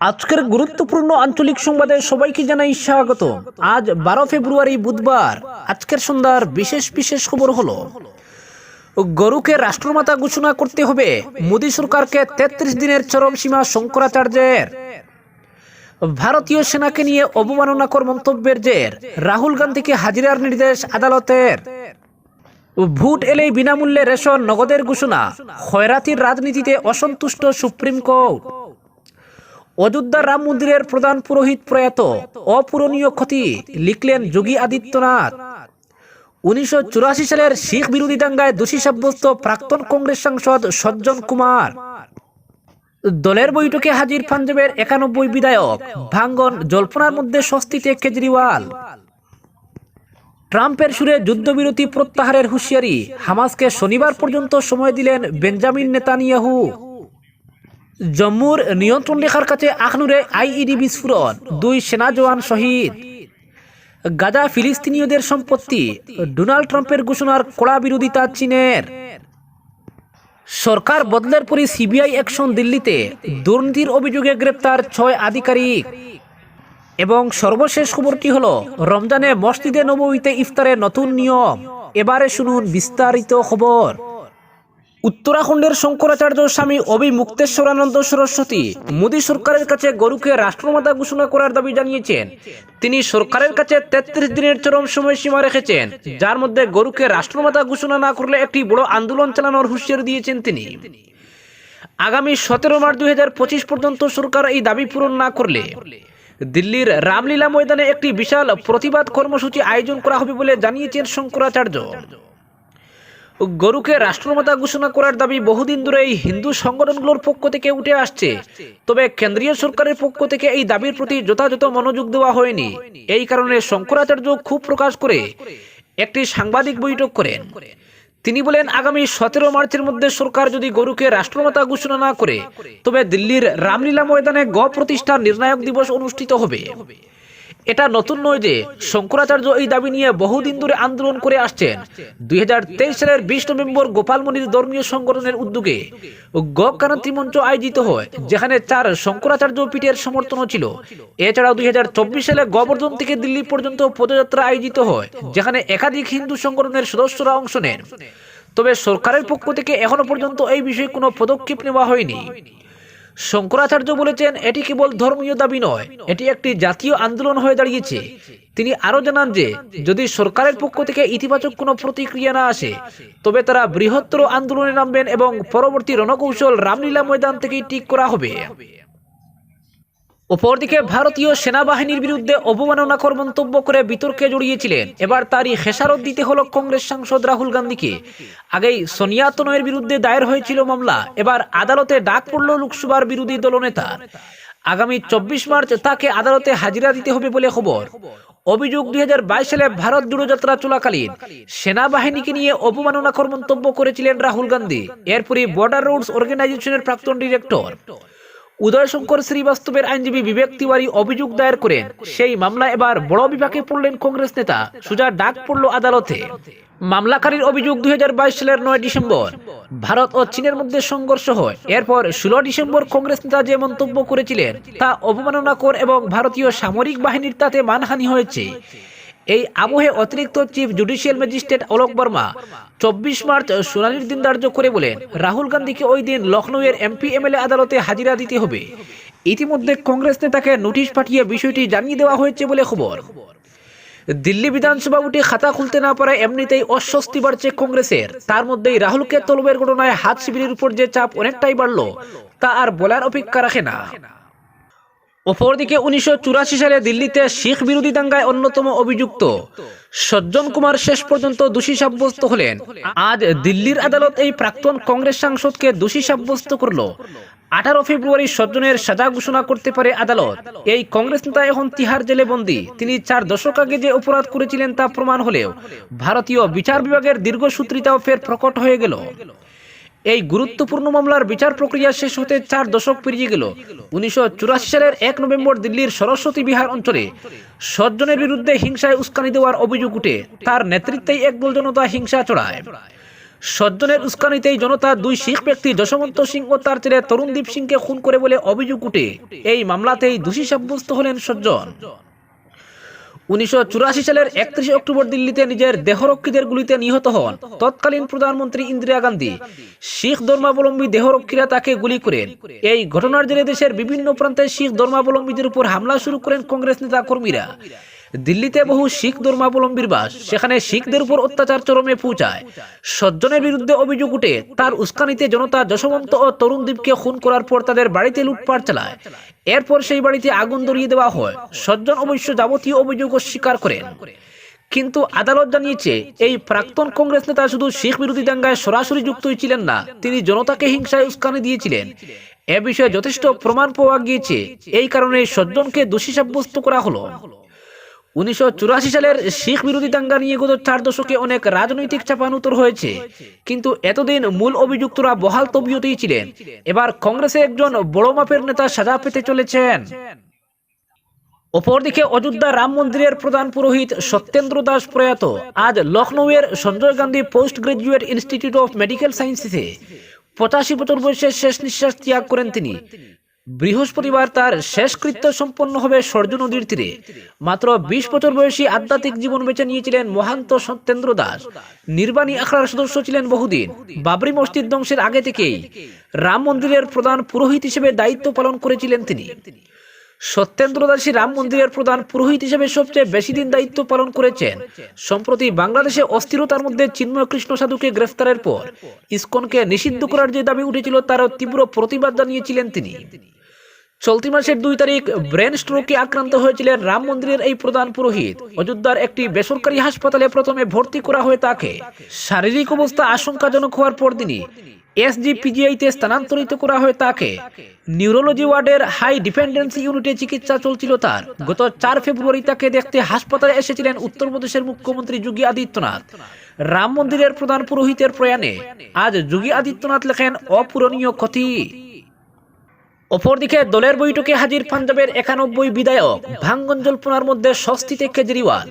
আজকের গুরুত্বপূর্ণ আঞ্চলিক সংবাদে সবাইকে জানাই স্বাগত। আজ বারো ফেব্রুয়ারি বুধবার, আজকের সন্ধ্যার বিশেষ বিশেষ খবর হলো, গরুকে রাষ্ট্রমাতা ঘোষণা করতে হবে, মোদী সরকারকে তেত্রিশ দিনের চরম সীমা শঙ্করাচার্যের। ভারতীয় সেনাকে নিয়ে অবমাননাকর মন্তব্যের জের, রাহুল গান্ধীকে হাজিরার নির্দেশ আদালতের। ভোট এলেই বিনামূল্যে রেশন, নগদের ঘোষণা খয়রাতির রাজনীতিতে অসন্তুষ্ট সুপ্রিম কোর্ট। অযোধ্যা রাম মন্দিরের প্রধান পুরোহিত প্রয়াত অপূরণীয় ক্ষতি লিখলেন যোগী আদিত্যনাথ। উনিশশো চুরাশি সালের শিখ বিরোধী দাঙ্গায় দোষী সাব্যস্ত প্রাক্তন কংগ্রেস সাংসদ সজ্জন কুমার। দলের বৈঠকে হাজির পাঞ্জাবের একানব্বই বিধায়ক ভাঙ্গন জল্পনার মধ্যে স্বস্তিতে কেজরিওয়াল। ট্রাম্পের সুরে যুদ্ধবিরতি প্রত্যাহারের হুঁশিয়ারি, হামাসকে শনিবার পর্যন্ত সময় দিলেন বেঞ্জামিন নেতানিয়াহু। জম্মুর নিয়ন্ত্রণ রেখার কাছে আখনুরে আইইডি বিস্ফোরণ, দুই সেনা জওয়ান শহীদ। গাজা ফিলিস্তিনীয়দের সম্পত্তি, ডোনাল্ড ট্রাম্পের ঘোষণার কড়া বিরোধিতা চীনের। সরকার বদলের পরই সিবিআই অ্যাকশন দিল্লিতে, দুর্নীতির অভিযোগে গ্রেপ্তার ছয় আধিকারিক। এবং সর্বশেষ খবরটি হল, রমজানে মসজিদে নবমীতে ইফতারের নতুন নিয়ম। এবারে শুনুন বিস্তারিত খবর। উত্তরাখণ্ডের শঙ্করাচার্য স্বামী অবি মুক্তেশ্বরানন্দ সরস্বতী মোদী সরকারের কাছে গরুকে রাষ্ট্রমাতা ঘোষণা করার দাবি জানিয়েছেন। তিনি সরকারের কাছে তেত্রিশ দিনের চরম সময়সীমা রেখেছেন, যার মধ্যে গরুকে রাষ্ট্রমাতা ঘোষণা না করলে একটি বড় আন্দোলন চালানোর হুঁশিয়ারি দিয়েছেন তিনি। আগামী সতেরো মার্চ দুই হাজার পঁচিশ পর্যন্ত সরকার এই দাবি পূরণ না করলে দিল্লির রামলীলা ময়দানে একটি বিশাল প্রতিবাদ কর্মসূচি আয়োজন করা হবে বলে জানিয়েছেন শঙ্করাচার্য। গরুকে রাষ্ট্রমাতা ঘোষণা করার দাবি বহুদিন ধরে এই হিন্দু সংগঠনগুলোর পক্ষ থেকে উঠে আসছে। তবে কেন্দ্রীয় সরকারের পক্ষ থেকে এই দাবির প্রতি যথাযথ মনোযোগ দেওয়া হয়নি। এই কারণে শঙ্করাচার্য খুব প্রকাশ করে একটি সাংবাদিক বৈঠক করেন। তিনি বলেন, আগামী সতেরো মার্চের মধ্যে সরকার যদি গরুকে রাষ্ট্রমাতা ঘোষণা না করে, তবে দিল্লির রামলীলা ময়দানে গ প্রতিষ্ঠার নির্ণায়ক দিবস অনুষ্ঠিত হবে। এটা নতুন নয় যে শঙ্করাচার্য এই দাবি নিয়ে বহুদিন ধরে আন্দোলন করে আসছেন। দুই হাজার তেইশ সালের বিশ নভেম্বর গোপালমণির ধর্মীয় সংগঠনের উদ্যোগে গ ক্রান্তি মঞ্চ আয়োজিত হয়, যেখানে চার শঙ্করাচার্য পীঠের সমর্থন ছিল। এছাড়াও দুই হাজার চব্বিশ সালে গোবর্ধন থেকে দিল্লি পর্যন্ত পদযাত্রা আয়োজিত হয়, যেখানে একাধিক হিন্দু সংগঠনের সদস্যরা অংশ নেন। তবে সরকারের পক্ষ থেকে এখনও পর্যন্ত এই বিষয়ে কোনো পদক্ষেপ নেওয়া হয়নি। শঙ্করাচার্য বলেছেন, এটি কেবল ধর্মীয় দাবি নয়, এটি একটি জাতীয় আন্দোলন হয়ে দাঁড়িয়েছে। তিনি আরও জানান যে, যদি সরকারের পক্ষ থেকে ইতিবাচক কোনো প্রতিক্রিয়া না আসে, তবে তারা বৃহত্তর আন্দোলনে নামবেন এবং পরবর্তী রণকৌশল রামলীলা ময়দান থেকেই ঠিক করা হবে। অপরদিকে ভারতীয় সেনাবাহিনীর বিরুদ্ধে অবমাননাকর মন্তব্য করে বিতর্কে জড়িয়েছিলেন। এবার তারই খেসারত দিতে হলো কংগ্রেস সাংসদ রাহুল গান্ধীকে। আগেই সোনিয়া তনয়ের বিরুদ্ধে দায়ের হয়েছিল মামলা। এবার আদালতে ডাক পড়ল লোকসভার বিরোধী দলনেতার আগামী চব্বিশ মার্চ তাকে আদালতে হাজিরা দিতে হবে বলে খবর। অভিযোগ দুই হাজার বাইশ সালে ভারত দূরযাত্রা চলাকালীন। সেনাবাহিনীকে নিয়ে অবমাননাকর মন্তব্য করেছিলেন রাহুল গান্ধী। এরপরই বর্ডার রোডস অর্গানাইজেশনের প্রাক্তন ডিরেক্টর। উদয়শঙ্কর শ্রীবাস্তবের আইনজীবী বিবেক তিওয়ারি অভিযোগ দায়ের করেন। সেই মামলা এবার বড় বিভাগে পড়লেন কংগ্রেস নেতা সুজা ডাক পড়ল আদালতে। মামলাকারীর অভিযোগ দুই হাজার বাইশ সালের নয় ডিসেম্বর। ভারত ও চীনের মধ্যে সংঘর্ষ হয়। এরপর ষোলো ডিসেম্বর কংগ্রেস নেতা যে মন্তব্য করেছিলেন, তা অবমাননাকর এবং ভারতীয় সামরিক বাহিনীর তাতে মানহানি হয়েছে। এই আবহে অতিরিক্ত chief judicial magistrate Alok Verma চব্বিশ মার্চ শুনানির দিন ধার্য করে বলেন, রাহুল গান্ধীকে ওই দিন লখনৌয়ের এমপি, এমএলএ আদালতে হাজিরা দিতে হবে। ইতিমধ্যে কংগ্রেস নেতাকে নোটিশ পাঠিয়ে বিষয়টি জানিয়ে দেওয়া হয়েছে বলে খবর। দিল্লি বিধানসভা উঠে খাতা খুলতে না পারায় এমনিতেই অস্বস্তি বাড়ছে কংগ্রেসের। তার মধ্যেই রাহুলকে তলবের ঘটনায় হাত শিবিরের উপর যে চাপ অনেকটাই বাড়লো, তা আর বলার অপেক্ষা রাখে না। অপরদিকে উনিশশো চুরাশি সালে দিল্লিতে শিখ বিরোধী দাঙ্গায় অন্যতম অভিযুক্ত সজ্জন কুমার শেষ পর্যন্ত দোষী সাব্যস্ত হলেন। আজ দিল্লির আদালত এই প্রাক্তন কংগ্রেস সাংসদকে দোষী সাব্যস্ত করল। আঠারো ফেব্রুয়ারি সজ্জনের সাজা ঘোষণা করতে পারে আদালত। এই কংগ্রেস নেতা এখন তিহার জেলে বন্দী। তিনি চার দশক আগে যে অপরাধ করেছিলেন তা প্রমাণ হলেও ভারতীয় বিচার বিভাগের দীর্ঘসূত্রিতাও ফের প্রকট হয়ে গেল। এই গুরুত্বপূর্ণ মামলার বিচার প্রক্রিয়া শেষ হতে চার দশক পেরিয়ে গেল। উনিশশো সালের এক নভেম্বর দিল্লির সরস্বতী বিহার অঞ্চলে সজ্জনের বিরুদ্ধে হিংসায় উস্কানি দেওয়ার অভিযোগ উঠে তার নেতৃত্বেই একদল জনতা হিংসা চড়ায় সজ্জনের উস্কানিতেই জনতা দুই শিখ ব্যক্তি যশবন্ত সিং ও তার ছেলে তরুণদীপ সিংকে খুন করে বলে অভিযোগ উঠে। এই মামলাতেই দোষী সাব্যস্ত হলেন সজ্জন। উনিশশ চুরাশি সালের একত্রিশে অক্টোবর দিল্লিতে নিজের দেহরক্ষীদের গুলিতে নিহত হন। তৎকালীন প্রধানমন্ত্রী ইন্দিরা গান্ধী। শিখ ধর্মাবলম্বী দেহরক্ষীরা তাকে গুলি করেন। এই ঘটনার জেরে দেশের বিভিন্ন প্রান্তে শিখ ধর্মাবলম্বীদের উপর হামলা শুরু করেন কংগ্রেস নেতা কর্মীরা দিল্লিতে বহু শিখ ধর্মাবলম্বীর বাস, সেখানে শিখদের উপর অত্যাচার চরমে পৌঁছায় সজ্জনের বিরুদ্ধে অভিযোগ উঠে তার উস্কানিতে জনতা যশবন্ত ও তরুণদীপকে খুন করার পর তাদের বাড়িতে লুটপাট চালায়। এরপর সেই বাড়িতে আগুন ধরিয়ে দেওয়া হয়। সজ্জন অবশ্য যাবতীয় অভিযোগ অস্বীকার করেন। কিন্তু আদালত জানিয়েছে, এই প্রাক্তন কংগ্রেস নেতা শুধু শিখ বিরোধী দাঙ্গায় সরাসরি যুক্তই ছিলেন না, তিনি জনতাকে হিংসায় উস্কানি দিয়েছিলেন। এ বিষয়ে যথেষ্ট প্রমাণ পাওয়া গিয়েছে। এই কারণে সজ্জনকে দোষী সাব্যস্ত করা হলো। উনিশশো চুরাশি সালের শিখ বিরোধী দাঙ্গা নিয়ে গত চার দশকে অনেক রাজনৈতিক চাপানুতর হয়েছে। কিন্তু এতদিন মূল অভিযুক্তরা বহাল তবিয়তেই ছিলেন। এবার কংগ্রেসে একজন বড় মাপের নেতা সাজা পেতে চলেছেন। অপরদিকে অযোধ্যা রাম মন্দিরের প্রধান পুরোহিত সত্যেন্দ্র দাস প্রয়াত আজ লখনৌয়ের Sanjay Gandhi post graduate institute of medical সায়েন্সেসে পঁচাশি বছর বয়সে শেষ নিঃশ্বাস ত্যাগ করেন তিনি। বৃহস্পতিবার তার শেষকৃত্য সম্পন্ন হবে সরজু নদীর তীরে। মাত্র বিশ বছর বয়সী আধ্যাত্মিক জীবন বেছে নিয়েছিলেন মহান্ত সত্যেন্দ্র দাস। নির্বাণী আখড়ার সদস্য ছিলেন বহুদিন। বাবরি মসজিদ ধ্বংসের আগে থেকেই রাম মন্দিরের প্রধান পুরোহিত হিসেবে দায়িত্ব পালন করেছিলেন তিনি। সত্যেন্দ্র দাসী রাম মন্দিরের প্রধান পুরোহিত হিসেবে সবচেয়ে বেশি দিন দায়িত্ব পালন করেছেন। সম্প্রতি বাংলাদেশে অস্থিরতার মধ্যে চিন্ময় কৃষ্ণ সাধুকে গ্রেফতারের পর ইসকনকে নিষিদ্ধ করার যে দাবি উঠেছিল তারও তীব্র প্রতিবাদ জানিয়েছিলেন তিনি। চলতি মাসের দুই তারিখ ব্রেন স্ট্রোকে আক্রান্ত হয়েছিলেন রাম মন্দিরের এই প্রধান পুরোহিত। অযোধ্যার একটি বেসরকারি হাসপাতালে প্রথমে ভর্তি করা হয়ে তাকে। শারীরিক অবস্থা আশঙ্কাজনক হওয়ার পর তিনি এসজিপিজিআইতে স্থানান্তরিত করা হয় তাকে। নিউরোলজি ওয়ার্ডের হাই ডিপেন্ডেন্সি ইউনিটে চিকিৎসা চলছিল তার। গত চার ফেব্রুয়ারি তাকে দেখতে হাসপাতালে এসেছিলেন উত্তরপ্রদেশের মুখ্যমন্ত্রী যোগী আদিত্যনাথ। রাম মন্দিরের প্রধান পুরোহিতের প্রয়াণে আজ যোগী আদিত্যনাথ লেখেন অপূরণীয় ক্ষতি। অপরদিকে দলের বৈঠকে হাজির পাঞ্জাবের একানব্বই বিধায়ক ভাঙ্গন জল্পনার মধ্যে স্বস্তিতে কেজরিওয়াল।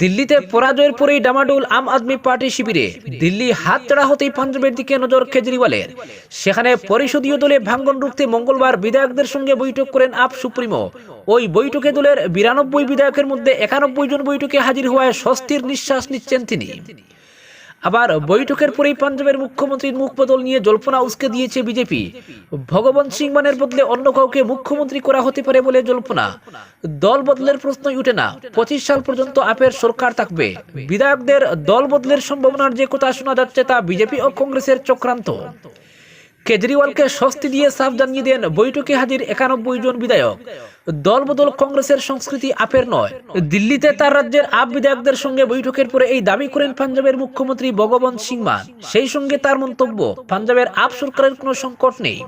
দিল্লিতে পরাজয়ের পরেই ডামাডুল আম আদমি পার্টি শিবিরে দিল্লি হাত চড়া হতেই পাঞ্জাবের দিকে নজর কেজরিওয়ালের। সেখানে পরিষদীয় দলে ভাঙ্গন রুখতে মঙ্গলবার বিধায়কদের সঙ্গে বৈঠক করেন আপ সুপ্রিমো। ওই বৈঠকে দলের বিরানব্বই বিধায়কের মধ্যে একানব্বই জন বৈঠকে হাজির হওয়ায় স্বস্তির নিঃশ্বাস নিচ্ছেন তিনি। আবার বৈঠকের পরেই পাঞ্জাবের মুখ্যমন্ত্রীর মুখ বদল নিয়ে জল্পনা উস্কে দিয়েছে বিজেপি। ভগবন্ত সিং মানের বদলে অন্য কাউকে মুখ্যমন্ত্রী করা হতে পারে বলে জল্পনা। দল বদলের প্রশ্ন উঠে না। পঁচিশ সাল পর্যন্ত আপের সরকার থাকবে। বিধায়কদের দল বদলের সম্ভাবনার যে কথা শোনা যাচ্ছে তা বিজেপি ও কংগ্রেসের চক্রান্ত। কেজরিওয়ালকে স্বস্তি দিয়ে সাফ জানিয়ে দেন বৈঠকে হাজির একানব্বই জন বিধায়ক। দলবদল কংগ্রেসের সংস্কৃতি আপের নয়। দিল্লিতে তার রাজ্যের আপ বিধায়কদের সঙ্গে বৈঠকের পরে এই দাবি করেন পাঞ্জাবের মুখ্যমন্ত্রী ভগবন্ত সিং মান। সেই সঙ্গে তার মন্তব্য, পাঞ্জাবের আপ সরকারের কোনো সংকট নেই।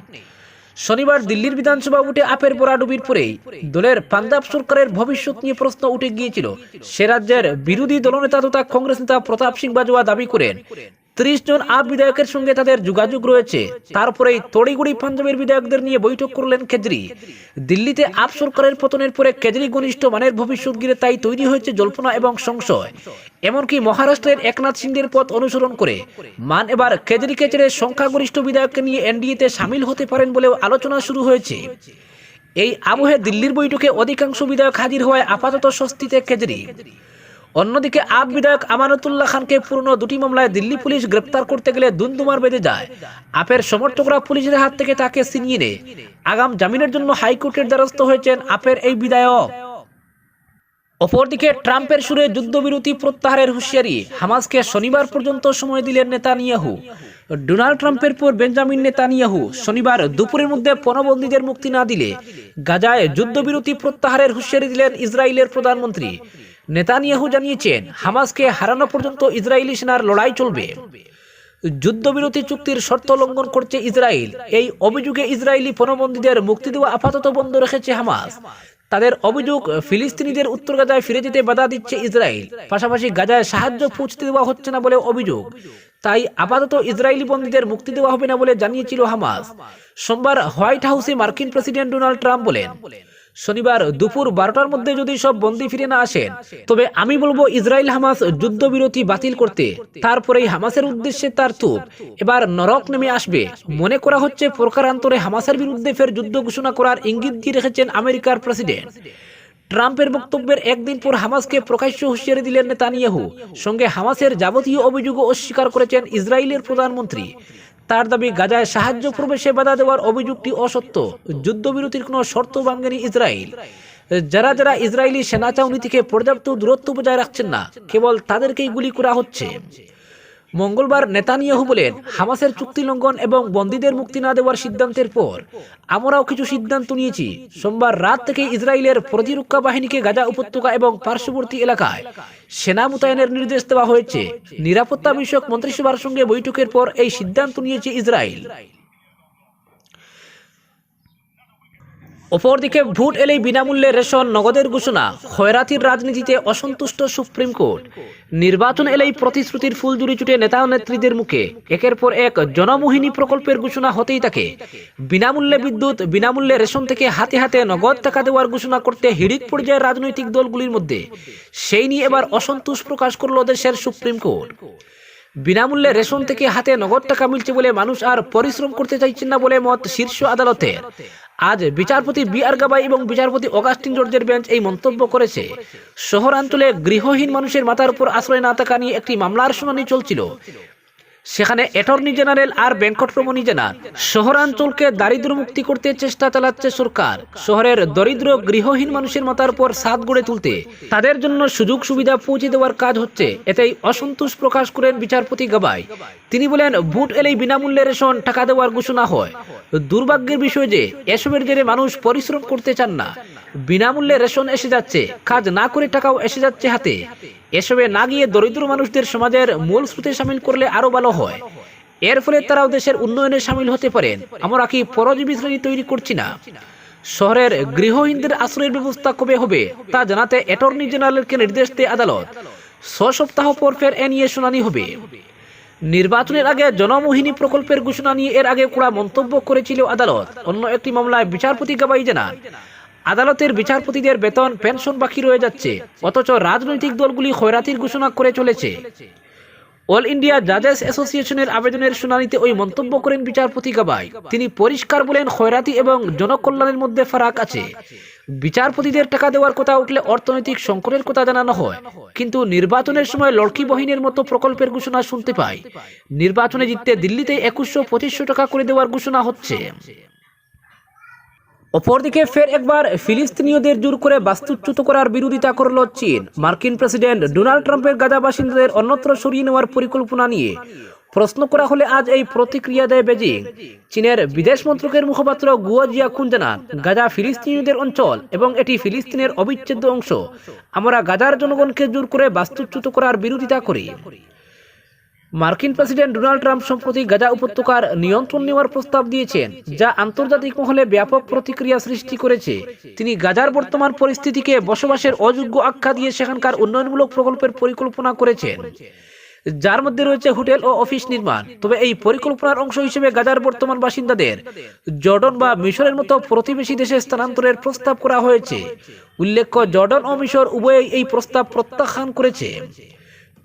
শনিবার দিল্লির বিধানসভা উঠে আপের পরাডুবির পরেই দলের পাঞ্জাব সরকারের ভবিষ্যৎ নিয়ে প্রশ্ন উঠে গিয়েছিল। সে রাজ্যের বিরোধী দলনেতা তথা কংগ্রেস নেতা প্রতাপ সিং বাজওয়া দাবি করেন ত্রিশ জন আপ বিধায়কের সঙ্গে তাদের যোগাযোগ রয়েছে। তারপরেই তড়িগুড়ি পাঞ্জাবের বিধায়কদের নিয়ে বৈঠক করলেন কেজরি দিল্লিতে আপ সরকারের পতনের পরে কেজরি ঘনিষ্ঠ মানের ভবিষ্যৎ ঘিরে তাই তৈরি হয়েছে জল্পনা এবং সংশয়। এমনকি মহারাষ্ট্রের একনাথ সিংহের পথ অনুসরণ করে। মান এবার কেজরিকে ছেড়ে সংখ্যাগরিষ্ঠ বিধায়ককে নিয়ে এনডিএতে সামিল হতে পারেন বলেও আলোচনা শুরু হয়েছে। এই আবহে দিল্লির বৈঠকে অধিকাংশ বিধায়ক হাজির হওয়ায় আপাতত স্বস্তিতে কেজরি অন্যদিকে আপ বিধায়ক আমানতুল্লাহ খানকে পুরনো দুটি মামলায় দিল্লি পুলিশ গ্রেপ্তার করতে গেলে দুন্দুমার বেঁধে যায়। আপের সমর্থকরা পুলিশের হাত থেকে তাকে ছিনিয়ে নেয়। আগাম জামিনের জন্য হাইকোর্টের দ্বারস্থ হয়েছেন আপের এই বিধায়ক। অপরদিকে ট্রাম্পের সুরে যুদ্ধবিরতি প্রত্যাহারের হুঁশিয়ারি, হামাসকে শনিবার পর্যন্ত সময় দিলেন নেতানিয়াহু। ডোনাল্ড ট্রাম্পের পর বেঞ্জামিন নেতানিয়াহু শনিবার দুপুরের মধ্যে পণবন্দীদের মুক্তি না দিলে গাজায় যুদ্ধবিরতি প্রত্যাহারের হুঁশিয়ারি দিলেন ইসরায়েলের প্রধানমন্ত্রী। নেতানিয়াহু জানিয়েছেন, হামাসকে হারানো পর্যন্ত ইসরায়েলি সেনার লড়াই চলবে। যুদ্ধবিরতি চুক্তির শর্ত লঙ্ঘন করছে ইসরায়েল। এই অভিযোগে ইসরায়েলি পণবন্দীদের মুক্তি দেওয়া আপাতত বন্ধ রেখেছে হামাস। তাদের অভিযোগ, ফিলিস্তিনিদের উত্তর গাজায় ফিরে যেতে বাধা দিচ্ছে ইসরায়েল। পাশাপাশি গাজায় সাহায্য পৌঁছতে দেওয়া হচ্ছে না বলে অভিযোগ। তাই আপাতত ইসরায়েলি বন্দীদের মুক্তি দেওয়া হবে না বলে জানিয়েছিল হামাস। সোমবার হোয়াইট হাউসে মার্কিন প্রেসিডেন্ট ডোনাল্ড ট্রাম্প বলেন শনিবার দুপুর বারোটার মধ্যে যদি সব বন্দি ফিরে না আসেন তবে আমি বলব ইসরায়েল হামাস যুদ্ধবিরতি বাতিল করতে। তারপরেই হামাসের উদ্দেশ্যে তার তুপ এবার নরক নেমে আসবে। মনে করা হচ্ছে প্রকারান্তরে হামাসের বিরুদ্ধে ফের যুদ্ধ ঘোষণা করার ইঙ্গিত দিয়ে রেখেছেন আমেরিকার প্রেসিডেন্ট। ট্রাম্পের বক্তব্যের একদিন পর হামাসকে প্রকাশ্য হুঁশিয়ারি দিলেন নেতানিয়াহু। সঙ্গে হামাসের যাবতীয় অভিযোগও অস্বীকার করেছেন ইসরায়েলের প্রধানমন্ত্রী। তার দাবি, গাজায় সাহায্য প্রবেশে বাধা দেওয়ার অভিযোগটি অসত্য। যুদ্ধবিরতির কোনো শর্ত ভাঙেনি ইসরায়েল। যারা যারা ইসরায়েলি সেনা চাউনি থেকে পর্যাপ্ত দূরত্ব বজায় রাখছেন না, কেবল তাদেরকেই গুলি করা হচ্ছে। মঙ্গলবার নেতানিয়াহু বলেন, হামাসের চুক্তি লঙ্ঘন এবং বন্দীদের মুক্তি না দেওয়ার সিদ্ধান্তের পর আমরাও কিছু সিদ্ধান্ত নিয়েছি। সোমবার রাত থেকে ইসরায়েলের প্রতিরক্ষা বাহিনীকে গাজা উপত্যকা এবং পার্শ্ববর্তী এলাকায় সেনা মোতায়েনের নির্দেশ দেওয়া হয়েছে। নিরাপত্তা বিষয়ক মন্ত্রিসভার সঙ্গে বৈঠকের পর এই সিদ্ধান্ত নিয়েছে ইসরায়েল। অপরদিকে ভোট এলেই বিনামূল্যে রেশন, নগদের ঘোষণা। খয়রাতির রাজনীতিতে অসন্তুষ্ট সুপ্রিম কোর্ট। নির্বাচন এলেই প্রতিশ্রুতির ফুলজুরি চুটে নেতা নেত্রীদের মুখে। একের পর এক জনমোহিনী প্রকল্পের ঘোষণা হতেই থাকে। বিনামূল্যে বিদ্যুৎ, বিনামূল্যে রেশন থেকে হাতে হাতে নগদ টাকা দেওয়ার ঘোষণা করতে হিড়িক পর্যায়ের রাজনৈতিক দলগুলির মধ্যে। সেই নিয়ে এবার অসন্তোষ প্রকাশ করল দেশের সুপ্রিম কোর্ট। বিনামূল্যে রেশন থেকে হাতে নগদ টাকা মিলছে বলে মানুষ আর পরিশ্রম করতে চাইছেন না বলে মত শীর্ষ আদালতের। আজ বিচারপতি বি আর গাবাই এবং বিচারপতি অগাস্টিন জর্জের বেঞ্চ এই মন্তব্য করেছে। শহরাঞ্চলে গৃহহীন মানুষের মাথার উপর আশ্রয় না থাকা নিয়ে একটি মামলার শুনানি চলছিল। সেখানে অ্যাটর্নি জেনারেল আর বেঙ্কটরমণি জানান শহরাঞ্চলকে দারিদ্র মুক্তি করতে চেষ্টা চালাচ্ছে সরকার। শহরের দরিদ্র গৃহহীন মানুষের মাথার উপর সাদ গড়ে তুলতে তাদের জন্য সুযোগ সুবিধা পৌঁছে দেওয়ার কাজ হচ্ছে, এতেই অসন্তোষ প্রকাশ করেন বিচারপতি গাবাই। তিনি বলেন, ভোট এলেই বিনামূল্যে রেশন, টাকা দেওয়ার ঘোষণা হয়। দুর্ভাগ্যের বিষয় যে, এসবের জেরে মানুষ পরিশ্রম করতে চান না। বিনামূল্যে রেশন এসে যাচ্ছে, কাজ না করে টাকাও এসে যাচ্ছে হাতে। এসবে না গিয়ে দরিদ্র মানুষদের সমাজের মূল স্রোতে সামিল করলে আরও ভালো হয়। এর ফলে তারাও দেশের উন্নয়নে সামিল হতে পারেন। আমরা কি পরজীবী শ্রেণি তৈরি করছি না? শহরের গৃহহীনদের আশ্রয়ের ব্যবস্থা কবে হবে, তা জানাতে অ্যাটর্নি জেনারেলকে নির্দেশ দেয় আদালত। ছ সপ্তাহ পর ফের এ নিয়ে শুনানি হবে। নির্বাচনের আগে জনমোহিনী প্রকল্পের ঘোষণা নিয়ে এর আগে কড়া মন্তব্য করেছিল আদালত। অন্য একটি মামলায় বিচারপতি গাবাই জানান আদালতের বিচারপতিদের বেতন, পেনশন বাকি রয়ে যাচ্ছে, অথচ রাজনৈতিক দলগুলি খয়রাতির ঘোষণা করে চলেছে। অল ইন্ডিয়া জাজেস অ্যাসোসিয়েশনের আবেদনের শুনানিতে ওই মন্তব্য করেন বিচারপতি গাবাই। তিনি পরিষ্কার বলেন, খয়রাতি এবং জনকল্যাণের মধ্যে ফারাক আছে। বিচারপতিদের টাকা দেওয়ার কথা উঠলে অর্থনৈতিক সংকটের কথা জানানো হয়। কিন্তু নির্বাচনের সময় লড়কি বহিনের মতো প্রকল্পের ঘোষণা শুনতে পাই। নির্বাচনে জিততে দিল্লিতে একুশশো পঁচিশশো টাকা করে দেওয়ার ঘোষণা হচ্ছে। অপরদিকে ফের একবার ফিলিস্তিনীয়দের জোর করে বাস্তুচ্যুত করার বিরোধিতা করল চীন। মার্কিন প্রেসিডেন্ট ডোনাল্ড ট্রাম্পের গাজা বাসিন্দাদের অন্যত্র সরিয়ে নেওয়ার পরিকল্পনা নিয়ে প্রশ্ন করা হলে আজ এই প্রতিক্রিয়া দেয় বেজিং। চীনের বিদেশ মন্ত্রকের মুখপাত্র গুয়া জিয়াখুন জানান গাজা ফিলিস্তিনীয়দের অঞ্চল এবং এটি ফিলিস্তিনের অবিচ্ছেদ্য অংশ। আমরা গাজার জনগণকে জোর করে বাস্তুচ্যুত করার বিরোধিতা করি। মার্কিন প্রেসিডেন্ট ডোনাল্ড ট্রাম্প সম্প্রতি গাজা উপত্যকার নিয়ন্ত্রণ নেওয়ার প্রস্তাব দিয়েছেন, যা আন্তর্জাতিক মহলে ব্যাপক প্রতিক্রিয়া সৃষ্টি করেছে। তিনি গাজার বর্তমান পরিস্থিতিকে বসবাসের অযোগ্য আখ্যা দিয়ে সেখানকার উন্নয়নমূলক প্রকল্পের পরিকল্পনা করেছেন। যার মধ্যে রয়েছে হোটেল ও অফিস নির্মাণ। তবে এই পরিকল্পনার অংশ হিসেবে গাজার বর্তমান বাসিন্দাদের জর্ডন বা মিশরের মতো প্রতিবেশী দেশে স্থানান্তরের প্রস্তাব করা হয়েছে। উল্লেখ্য, জর্ডন ও মিশর উভয়ই এই প্রস্তাব প্রত্যাখ্যান করেছে।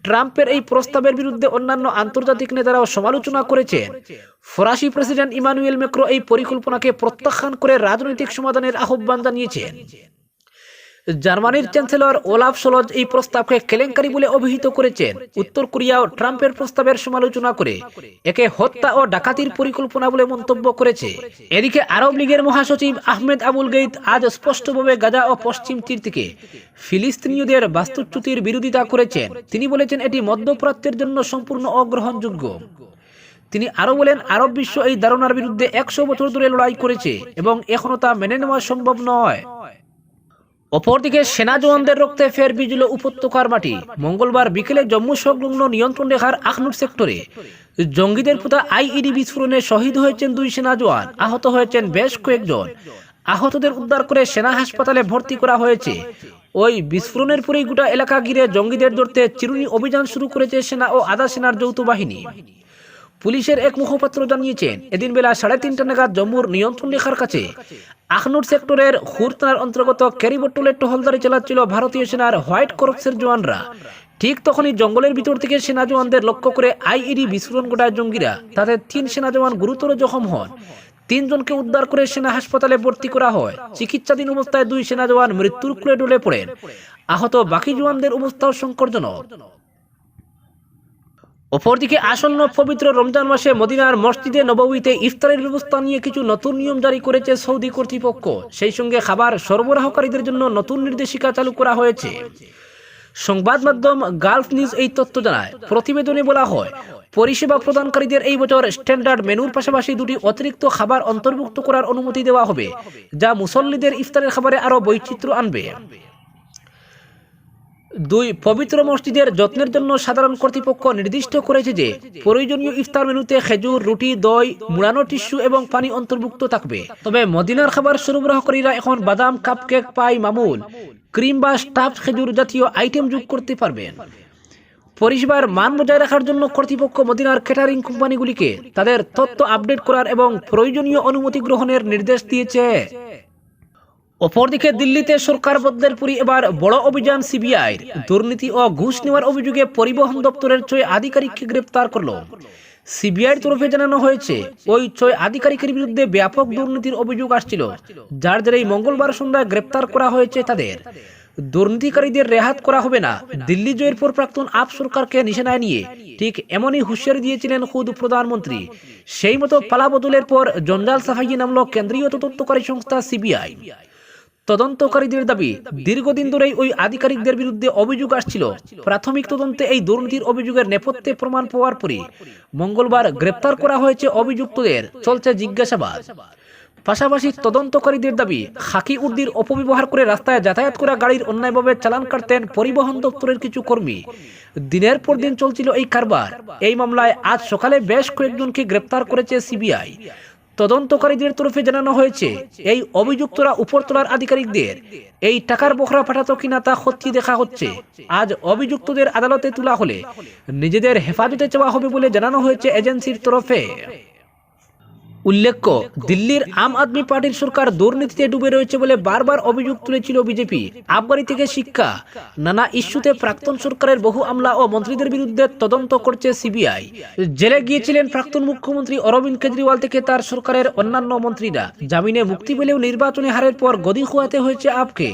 ট্রাম্পের এই প্রস্তাবের বিরুদ্ধে অন্যান্য আন্তর্জাতিক নেতারাও সমালোচনা করেছে ফরাসি প্রেসিডেন্ট ইমানুয়েল মেক্রো এই পরিকল্পনাকে প্রত্যাখ্যান করে রাজনৈতিক সমাধানের আহ্বান জানিয়েছেন। জার্মানির চ্যান্সেলর ওলাফ সলজ এই প্রস্তাবকে কেলেঙ্কারি বলে অভিহিত করেছেন। উত্তর কোরিয়াও ট্রাম্পের প্রস্তাবের সমালোচনা করে একে হত্যা ও ডাকাতির পরিকল্পনা বলে মন্তব্য করেছে। এদিকে আরব লীগের মহাসচিব আহমেদ আবুল গেইত আজ স্পষ্টভাবে গাজা ও পশ্চিম তীর থেকে ফিলিস্তিনীয়দের বাস্তুচ্যুতির বিরোধিতা করেছেন। তিনি বলেছেন, এটি মধ্যপ্রাচ্যের জন্য সম্পূর্ণ অগ্রহণযোগ্য। তিনি আরও বলেন, আরব বিশ্ব এই ধারণার বিরুদ্ধে একশো বছর ধরে লড়াই করেছে এবং এখনও তা মেনে নেওয়া সম্ভব নয়। অপরদিকে সেনা জওয়ানদের রক্তে ফের বিজুল উপত্যকার মাটি। মঙ্গলবার বিকেলে জম্মু সংলগ্ন নিয়ন্ত্রণ রেখার আখনুর সেক্টরে জঙ্গিদের পোতা আইইডি বিস্ফোরণে শহীদ হয়েছেন দুই সেনা জওয়ান। আহত হয়েছেন বেশ কয়েকজন। আহতদের উদ্ধার করে সেনা হাসপাতালে ভর্তি করা হয়েছে। ওই বিস্ফোরণের পরেই গোটা এলাকা ঘিরে জঙ্গিদের ধরতে চিরুনি অভিযান শুরু করেছে সেনা ও আধা সেনার যৌথ বাহিনী। পুলিশের এক মুখপাত্র জানিয়েছেন, এদিন বেলা সাড়ে তিনটা নাগাদ জম্মুর নিয়ন্ত্রণ রেখার কাছে আখনুর সেক্টরের হুর থানার অন্তর্গত ক্যারিবটুলের টহলদারি চালাচ্ছিল ভারতীয় সেনার হোয়াইট করপসের জওয়ানরা। ঠিক তখনই জঙ্গলের ভিতর থেকে সেনা জওয়ানদের লক্ষ্য করে আইইডি বিস্ফোরণ ঘটায় জঙ্গিরা। তাদের তিন সেনা জওয়ান গুরুতর জখম হন। তিনজনকে উদ্ধার করে সেনা হাসপাতালে ভর্তি করা হয়। চিকিৎসাধীন অবস্থায় দুই সেনা জওয়ান মৃত্যুর কুলে ডলে পড়েন। আহত বাকি জওয়ানদের অবস্থাও সংকটজনক। অপরদিকে আসন্ন পবিত্র রমজান মাসে মদিনার মসজিদে নববীতে ইফতারের ব্যবস্থা নিয়ে কিছু নতুন নিয়ম জারি করেছে সৌদি কর্তৃপক্ষ। সেই সঙ্গে খাবার সরবরাহকারীদের জন্য নতুন নির্দেশিকা চালু করা হয়েছে। সংবাদ মাধ্যম গালফ নিউজ এই তথ্য জানায়, প্রতিবেদনে বলা হয়, পরিষেবা প্রদানকারীদের এই বছর স্ট্যান্ডার্ড মেনুর পাশাপাশি দুটি অতিরিক্ত খাবার অন্তর্ভুক্ত করার অনুমতি দেওয়া হবে, যা মুসল্লিদের ইফতারের খাবারে আরও বৈচিত্র্য আনবে। দুই, পবিত্র মসজিদের যত্নের জন্য সাধারণ কর্তৃপক্ষ নির্দিষ্ট করেছে যে প্রয়োজনীয় ইফতার মেনুতে খেজুর, রুটি, দই, মুড়ানো টিস্যু এবং পানি অন্তর্ভুক্ত থাকবে। তবে মদিনার খাবার সরবরাহকারীরা এখন বাদাম, কাপকেক, পাই, মামুল, ক্রিম বা স্টাফ খেজুর জাতীয় আইটেম যোগ করতে পারবেন। পরিষেবার মান বজায় রাখার জন্য কর্তৃপক্ষ মদিনার ক্যাটারিং কোম্পানিগুলিকে তাদের তথ্য আপডেট করার এবং প্রয়োজনীয় অনুমতি গ্রহণের নির্দেশ দিয়েছে। অপরদিকে দিল্লিতে সরকার বদলের পুরি এবার বড় অভিযান সিবিআই। দুর্নীতি ও ঘুষ নেওয়ার অভিযোগে পরিবহন দপ্তরের ছয় আধিকারিককে গ্রেপ্তার করল। সিবিআইর তরফে জানানো হয়েছে, ওই ছয় আধিকারিকের বিরুদ্ধে ব্যাপক দুর্নীতির অভিযোগ আসছিল, যার জেরেই মঙ্গলবার সন্ধ্যায় গ্রেপ্তার করা হয়েছে তাদের। দুর্নীতিকারীদের রেহাত করা হবে না, দিল্লি জয়ের পর প্রাক্তন আপ সরকারকে নিশানায় নিয়ে, ঠিক এমনই হুঁশিয়ারি দিয়েছিলেন খুদ প্রধানমন্ত্রী। সেই মতো পালা বদলের পর জঞ্জাল সাফাইয়ে নামল কেন্দ্রীয় তদন্তকারী সংস্থা সিবিআই। তদন্তকারীদের দাবি, দীর্ঘদিন ধরেই ওই আধিকারিকদের বিরুদ্ধে অভিযোগ আসছিল। প্রাথমিক তদন্তে এই দুর্নীতির অভিযোগের নেপথ্যে প্রমাণ পাওয়ার পরে মঙ্গলবার গ্রেপ্তার করা হয়েছে অভিযুক্তদের, চলছে জিজ্ঞাসাবাদ। পাশাপাশি তদন্তকারীদের দাবি, খাকি উর্দির অপব্যবহার করে রাস্তায় যাতায়াত করা গাড়ির অন্যায়ভাবে চালান কাটতেন পরিবহন দপ্তরের কিছু কর্মী। দিনের পর দিন চলছিল এই কারবার। এই মামলায় আজ সকালে বেশ কয়েকজনকে গ্রেপ্তার করেছে সিবিআই। তদন্তকারীদের তরফে জানানো হয়েছে, এই অভিযুক্তরা উপরতলার আধিকারিকদের এই টাকার বখরা পাঠাতো কিনা তা সত্যি দেখা হচ্ছে। আজ অভিযুক্তদের আদালতে তোলা হলে নিজেদের হেফাজতে চাওয়া হবে বলে জানানো হয়েছে এজেন্সির তরফে। উল্লেখ্য, দিল্লির আম আদমি পার্টির সরকার দুর্নীতিতে ডুবে রয়েছে বলে বারবার অভিযোগ তুলেছিল বিজেপি। আবগারি থেকে শিক্ষা, নানা ইস্যুতে প্রাক্তন সরকারের বহু আমলা ও মন্ত্রীদের বিরুদ্ধে তদন্ত করছে সিবিআই। জেলে গিয়েছিলেন প্রাক্তন মুখ্যমন্ত্রী অরবিন্দ কেজরিওয়াল থেকে তার সরকারের অন্যান্য মন্ত্রীরা। জামিনে মুক্তি পেলেও নির্বাচনী হারের পর গদি খোয়াতে হয়েছে আপকে।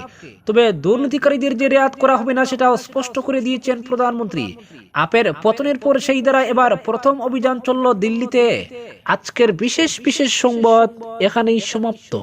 তবে দুর্নীতিকারীদের যে রেয়াত করা হবে না, সেটাও স্পষ্ট করে দিয়েছেন প্রধানমন্ত্রী। আপের পতনের পর সেই দ্বারা এবার প্রথম অভিযান চলল দিল্লিতে। আজকের বিশেষ বিশেষ সংবাদ এখানেই সমাপ্ত।